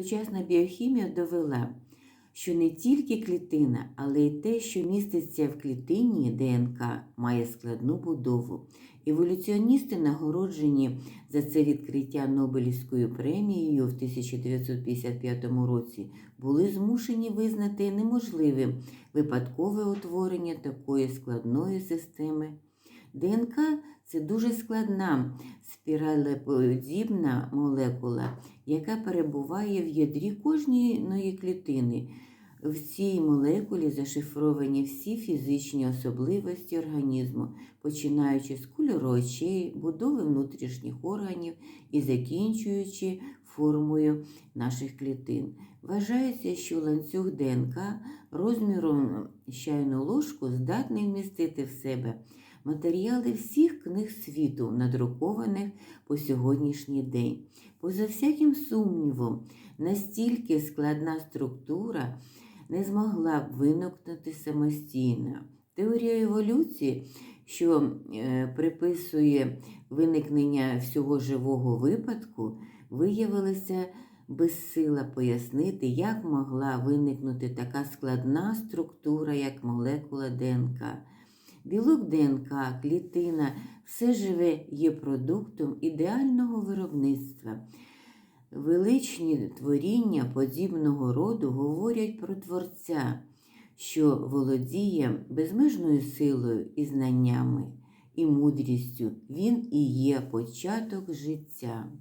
Сучасна біохімія довела, що не тільки клітина, але й те, що міститься в клітині ДНК, має складну будову. Еволюціоністи, нагороджені за це відкриття Нобелівською премією в 1955 році, були змушені визнати неможливим випадкове утворення такої складної системи. ДНК це дуже складна спіралеподібна молекула, яка перебуває в ядрі кожної клітини. В цій молекулі зашифровані всі фізичні особливості організму, починаючи з кольору очей, будови внутрішніх органів і закінчуючи формою наших клітин. Вважається, що ланцюг ДНК розміром чайну ложку здатний вмістити в себе матеріали всіх книг світу, надрукованих по сьогоднішній день. Поза всяким сумнівом, настільки складна структура не змогла б виникнути самостійно. Теорія еволюції, що е, приписує виникнення всього живого випадку, виявилася безсила пояснити, як могла виникнути така складна структура, як молекула ДНК. Білок ДНК, клітина, все живе є продуктом ідеального виробництва. Величні творіння подібного роду говорять про Творця, що володіє безмежною силою і знаннями і мудрістю. Він і є початок життя.